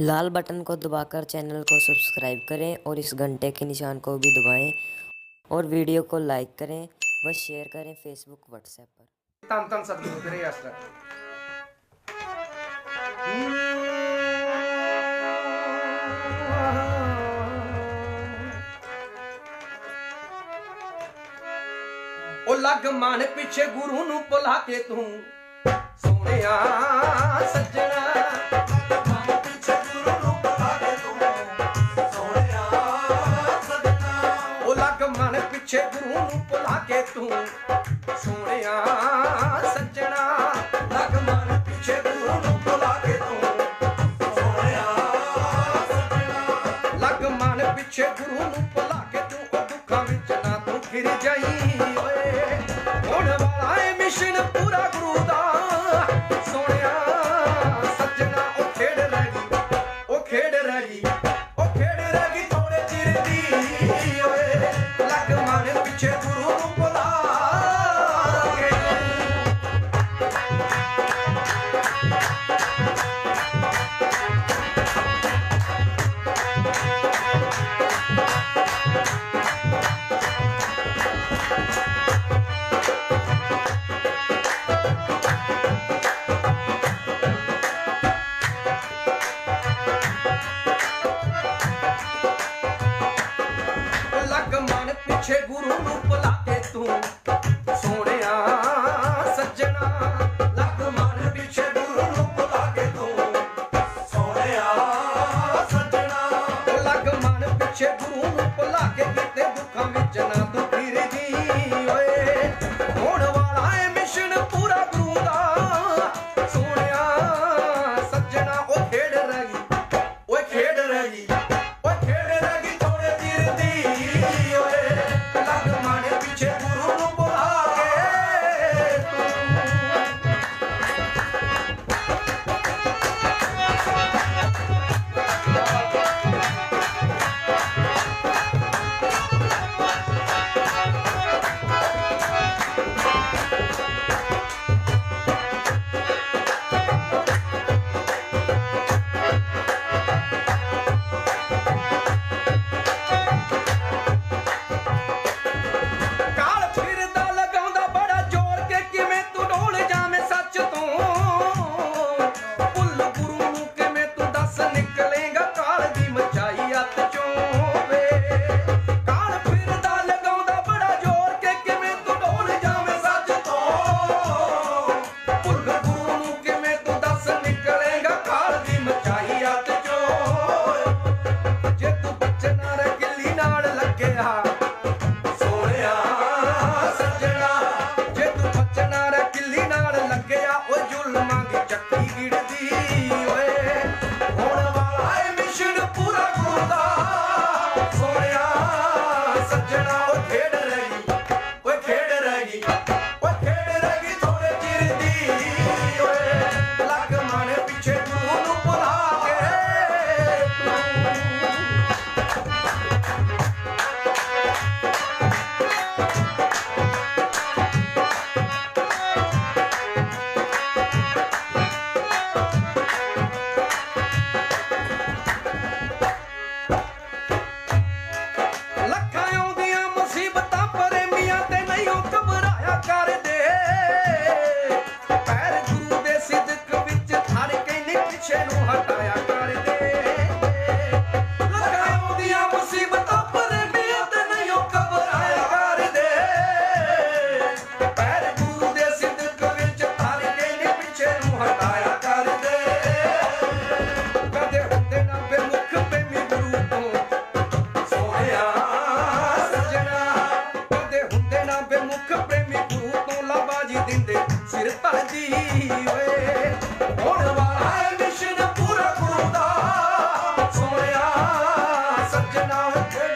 लाल button को दबाकर channel को सब्सक्राइब करें और इस घंटे के निशान को भी दबाएँ और वीडियो को लाइक करें व शेयर करें फेसबुक व्हाट्सएप पर। ओ लग मान पिछे गुरु नु भुला के तू। सोने सजना ਜਾਣ ਪਿੱਛੇ ਗੁਰੂ ਨੂੰ ਭੁਲਾ ਕੇ ਤੂੰ ਸੋਹਣਿਆ, ਸੱਜਣਾ, ਲੱਗ ਮਨ ਪਿੱਛੇ ਗੁਰੂ ਨੂੰ ਭੁਲਾ ਕੇ ਤੂੰ ਸੋਹਣਿਆ, ਸੱਜਣਾ। ਲੱਗ ਮਨ ਪਿੱਛੇ ਗੁਰੂ ਨੂੰ ਭੁਲਾ ਕੇ ਤੂੰ ਉਹ ਦੁੱਖਾਂ ਵਿੱਚ ਨਾ ਤੂੰ ਫਿਰ ਜਾਈ। ਓਏ, ਹੁਣ ਵਾਲਾ ਮਿਸ਼ਨ ਪੂਰਾ ਗੁਰੂ ਦਾ ਛੇ ਗੁਰੂ ਨੂੰ ਭੁਲਾ ਕੇ ਸੋਹਣਿਆ ਸੱਜਣਾ ਉੱਥੇ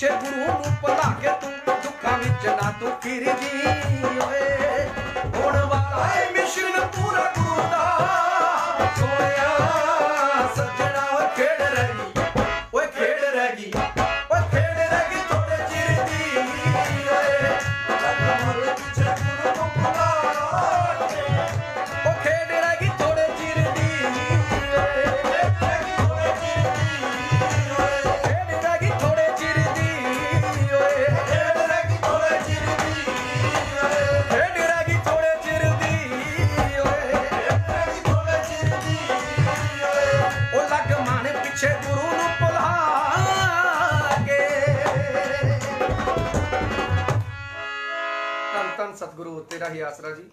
ਪਿੱਛੇ ਗੁਰੂ ਨੂੰ ਭੁਲਾ ਕੇ ਤੂੰ ਦੁੱਖਾਂ ਵਿੱਚ ਨਾ ਤੂੰ ਫਿਰਦੀ ਓਏ। ਹੁਣ ਵਾਲਾ ਮਿਸ਼ਨ ਤੂੰ ਯਾਤਰਾ ਜੀ।